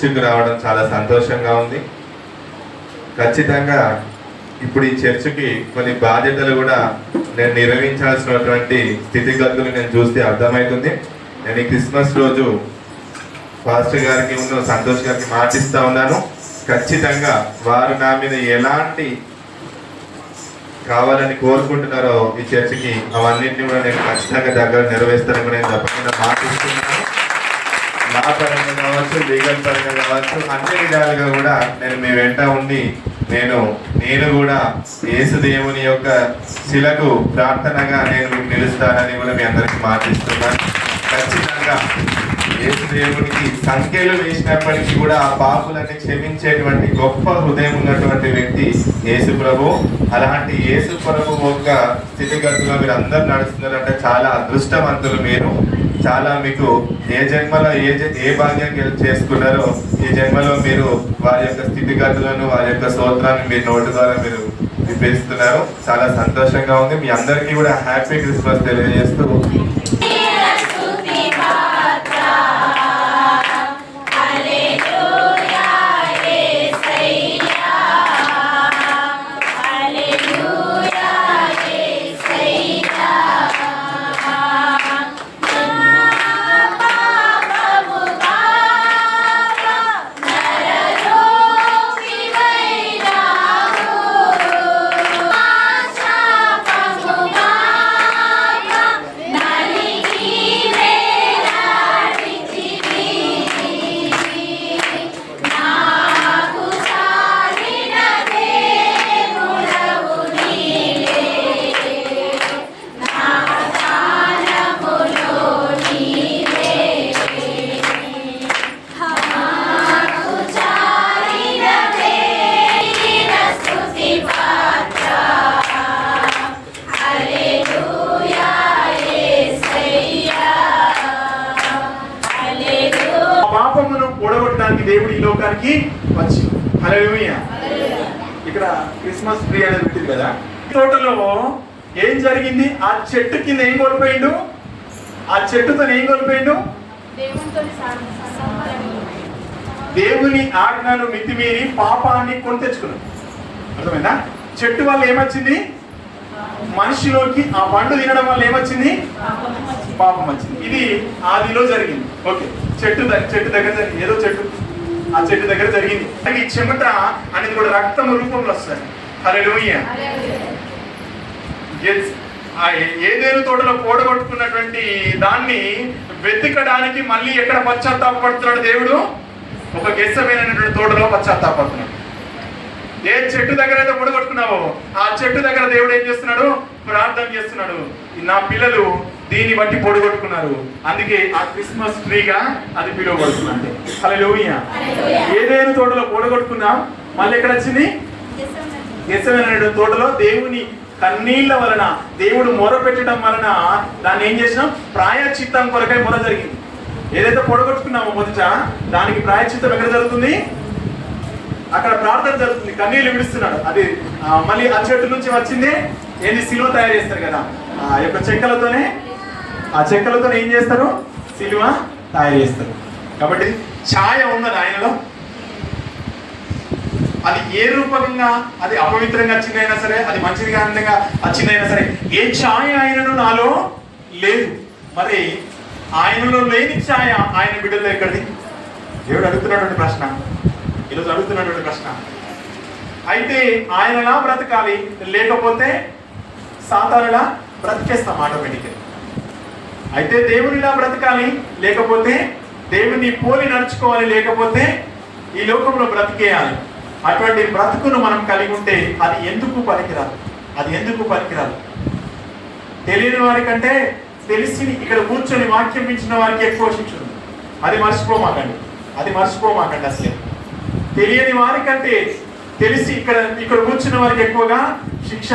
చర్చికి రావడం చాలా సంతోషంగా ఉంది. ఖచ్చితంగా ఇప్పుడు ఈ చర్చికి కొన్ని బాధ్యతలు కూడా నేను నిర్వహించాల్సినటువంటి స్థితిగతులు నేను చూస్తే అర్థమవుతుంది. నేను ఈ క్రిస్మస్ రోజు పాస్టర్ గారికి ఉన్న సంతోష్ గారికి మాటిస్తూ ఉన్నాను. ఖచ్చితంగా వారు నా మీద ఎలాంటి కావాలని కోరుకుంటున్నారో ఈ చర్చికి అవన్నింటినీ కూడా నేను ఖచ్చితంగా దగ్గర నెరవేరుస్తానని కూడా నేను తప్పకుండా మాటిస్తున్నాను. కావచ్చు లీగల్ పరంగా కావచ్చు అన్ని విధాలుగా కూడా నేను మీ వెంట ఉండి నేను నేను కూడా యేసు దేవుని యొక్క శిలకు ప్రార్థనగా నేను మీకు నిలుస్తానని కూడా మీ అందరికి మాటిస్తున్నాను. ఖచ్చితంగా యేసు దేవునికి సంఖ్యలు వేసినప్పటికీ కూడా ఆ పాపులని క్షమించేటువంటి గొప్ప హృదయం ఉన్నటువంటి వ్యక్తి యేసు ప్రభు. అలాంటి యేసు ప్రభు యొక్క స్థితిగతులు మీరు అందరు నడుస్తున్నారంటే చాలా అదృష్టవంతులు మీరు. చాలా మీకు ఏ జన్మలో ఏ జ- ఏ భాగ్యం చేసుకున్నారో ఈ జన్మలో మీరు వారి యొక్క స్థితిగతులను వారి యొక్క స్తోత్రాన్ని మీ నోటు ద్వారా మీరు విభజిస్తున్నారు చాలా సంతోషంగా ఉంది. మీ అందరికీ కూడా హ్యాపీ క్రిస్మస్ తెలియజేస్తూ దేవుడు ఈ లోకానికి వచ్చి. హల్లెలూయా ఇక్కడ క్రిస్మస్ ట్రీ అనేది ఉంటుంది కదా. తోటలో ఏం జరిగింది? ఆ చెట్టు కింద ఏం కోల్పోయిండు? ఆ చెట్టుతో ఏం కోల్పోయిండు. దేవుని ఆజ్ఞను మితిమీరి పాపాన్ని కొని తెచ్చుకున్నాడు. అర్థమైందా? చెట్టు వల్ల ఏమొచ్చింది? మనిషిలోకి ఆ పండు తినడం వల్ల ఏమొచ్చింది? పాపం వచ్చింది. ఇది ఆదిలో జరిగింది. ఓకే. చెట్టు చెట్టు దగ్గర జరిగింది. ఏదో చెట్టు. ఆ చెట్టు దగ్గర జరిగింది. ఈ చెమట అనేది కూడా రక్తం రూపంలో వస్తుంది. ఏ- ఏదేను తోటలో పోడగొట్టుకున్నటువంటి దాన్ని వెతకడానికి మళ్ళీ ఎక్కడ పశ్చాత్తాపడుతున్నాడు దేవుడు? ఒక గెస్సమైనటువంటి తోటలో పశ్చాత్తాపడుతున్నాడు ఏ చెట్టు దగ్గర అయితే పొడగొట్టుకున్నావో ఆ చెట్టు దగ్గర దేవుడు ఏం చేస్తున్నాడు? ప్రార్థన చేస్తున్నాడు. నా పిల్లలు దీన్ని బట్టి పొడగొట్టుకున్నారు. అందుకే ఆ క్రిస్మస్ ట్రీగా అది పిలువబడుతుంది హల్లెలూయా. ఏదైనా తోటలో పొడగొట్టుకున్నాం మళ్ళీ ఎక్కడ వచ్చింది? గెసమైన తోటలో దేవుని కన్నీళ్ళ వలన దేవుడు మొర పెట్టడం వలన దాన్ని ఏం చేసినాం? ప్రాయచిత్తం కొరకై మొర జరిగింది. ఏదైతే పొడగొట్టుకున్నామో మొదట దానికి ప్రాయచిత్తం ఎక్కడ జరుగుతుంది? అక్కడ ప్రార్థన జరుగుతుంది. కన్నీళ్ళు విడుస్తున్నాడు. అది మళ్ళీ ఆ చెట్టు నుంచి వచ్చింది. ఏంది? సిలువ తయారు చేస్తారు కదా. ఆ యొక్క చెక్కలతోనే ఆ చెక్కలతో ఏం చేస్తారు? సిలువ తయారు చేస్తారు. కాబట్టి ఛాయ ఉన్నది ఆయనలో. అది ఏ రూపకంగా అది అపవిత్రంగా వచ్చిందైనా సరే అది మంచిదిగా అందంగా వచ్చిందైనా సరే ఏ ఛాయ ఆయనను నాలో లేదు. మరి ఆయనలో లేని ఛాయ ఆయన బిడ్డలో ఎక్కడిది? దేవుడు అడుగుతున్నటువంటి ప్రశ్న. ఈరోజు అడుగుతున్నటువంటి ప్రశ్న. అయితే ఆయనలా బ్రతకాలి లేకపోతే సాతానులా బ్రతికేస్తాం ఆటోమేటిక్గా అయితే దేవునిలా బ్రతకాలి లేకపోతే దేవుని పోలి నడుచుకోవాలి లేకపోతే ఈ లోకంలో బ్రతికేయాలి. అటువంటి బ్రతుకును మనం కలిగి ఉంటే అది ఎందుకు పనికిరాదు? అది ఎందుకు పనికిరాదు? తెలియని వారికంటే తెలిసి ఇక్కడ కూర్చొని వాక్యం ఇచ్చిన వారికి ఎక్కువ శిక్ష ఉంది. అది మర్చిపోమాకండి. అది మర్చిపోమాకండి అసలే. తెలియని వారికంటే తెలిసి ఇక్కడ ఇక్కడ కూర్చున్న వారికి ఎక్కువగా శిక్ష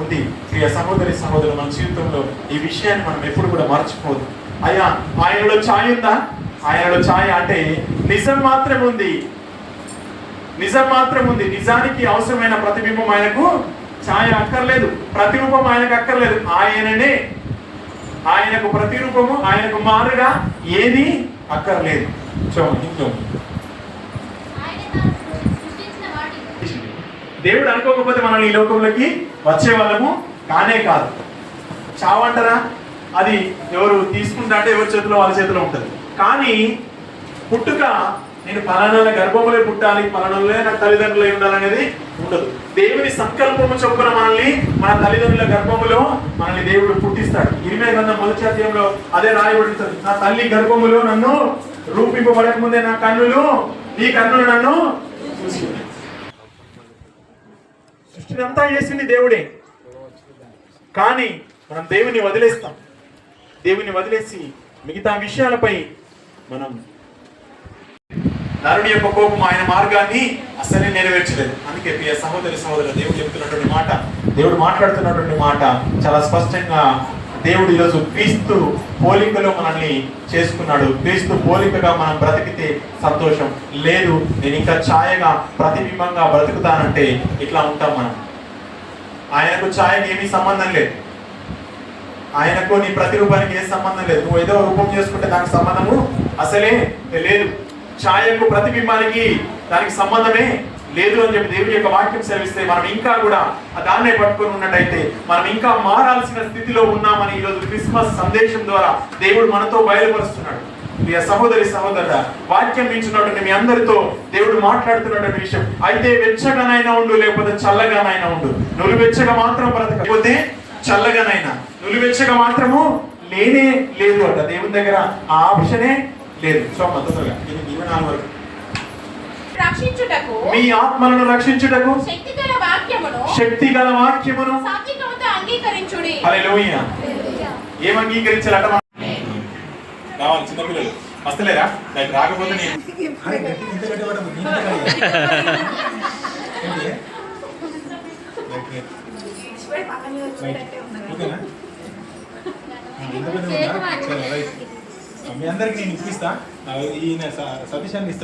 ఉంది. ప్రియ సహోదరి సహోదరు మన జీవితంలో ఈ విషయాన్ని మనం ఎప్పుడు కూడా మర్చిపోదు. అయ్యా ఆయనలో ఛాయ్ ఉందా? ఆయనలో ఛాయ్ అంటే నిజం మాత్రం ఉంది. నిజం మాత్రం ఉంది. నిజానికి అవసరమైన ప్రతిబింబం ఆయనకు ఛాయ అక్కర్లేదు. ప్రతిరూపం ఆయనకు అక్కర్లేదు. ఆయననే. ఆయనకు ప్రతిరూపము ఆయనకు మారుగా ఏది అక్కర్లేదు. చూడండి దేవుడు అనుకోకపోతే మనల్ని ఈ లోకంలోకి వచ్చే వాళ్ళము కానే కాదు. చావంటారా? అది ఎవరు తీసుకుంటా అంటే ఎవరి చేతిలో? వాళ్ళ చేతిలో ఉంటుంది. కానీ పుట్టుక నేను పలానాల గర్భములే పుట్టాలి పలానాలే నా తల్లిదండ్రులే ఉండాలనేది ఉండదు. దేవుని సంకల్పము చొప్పున మనల్ని మన తల్లిదండ్రుల గర్భములో మనల్ని దేవుడు పుట్టిస్తాడు. ఇరిమే గ్రంథం మొదటి అధ్యాయంలో అదే రాయబడుతుంది నా తల్లి గర్భములో నన్ను రూపింపబడక ముందే నా కన్నులు నీ కన్నులు నన్ను చూసి సృష్టిని అంతా చేసింది దేవుడే. కానీ మనం దేవుని వదిలేస్తాం. దేవుని వదిలేసి మిగతా విషయాలపై మనం నరుడి యొక్క కోపం ఆయన మార్గాన్ని అసలే నెరవేర్చలేదు. అందుకే ప్రియ సహోదరి సహోదరు దేవుడు చెప్తున్నటువంటి మాట దేవుడు మాట్లాడుతున్నటువంటి మాట చాలా స్పష్టంగా దేవుడు ఈరోజు క్రీస్తు పోలికలో మనల్ని చేసుకున్నాడు. క్రీస్తు పోలికగా మనం బ్రతికితే సంతోషం లేదు. నేను ఇంకా ఛాయగా ప్రతిబింబంగా బ్రతుకుతానంటే ఇట్లా ఉంటాం మనం. ఆయనకు ఛాయకి ఏమీ సంబంధం లేదు. ఆయనకు నీ ప్రతిరూపానికి ఏ సంబంధం లేదు. నువ్వు ఏదో రూపం చేసుకుంటే దానికి సంబంధము అసలే లేదు. ఛాయకు ప్రతిబింబానికి దానికి సంబంధమే లేదు అని చెప్పి దేవుని యొక్క వాక్యం సెలవిస్తే మనం ఇంకా కూడా దాన్నే పట్టుకొని ఉన్నట్టయితే మనం ఇంకా మారాల్సిన స్థితిలో ఉన్నామని ఈరోజు క్రిస్మస్ సందేశం ద్వారా దేవుడు మనతో బయలుపరుస్తున్నాడు. ప్రియ సహోదరి సహోదరుడ వాక్యం ఇచ్చినటువంటి మీ అందరితో దేవుడు మాట్లాడుతున్నటువంటి విషయం. అయితే వెచ్చగానైనా ఉండు లేకపోతే చల్లగానైనా ఉండు. నువ్వు వెచ్చగా మాత్రం బ్రతకపోతే చల్లగానైనా. నువ్వు వెచ్చగా మాత్రము లేనే లేదు అంట. దేవుని దగ్గర ఆ ఆప్షనే లేదు. సో ఇది ఇరవై నాలుగు వరకు. రక్షించుటకు మీ ఆత్మలను రక్షించుటకు శక్తి గల వాక్యమును శక్తి గల వాక్యమును సాత్వికముతో అంగీకరించుడి. హల్లెలూయా. ఏం అంగీకరించాలట? కావాలి చిన్నపిల్లలు వస్తలేరా? నాకు రాకపోతే నేను. మీ అందరికి నేను ఇప్పిస్తా. ఈయన స- సతీష్ అని ఇస్తాడు.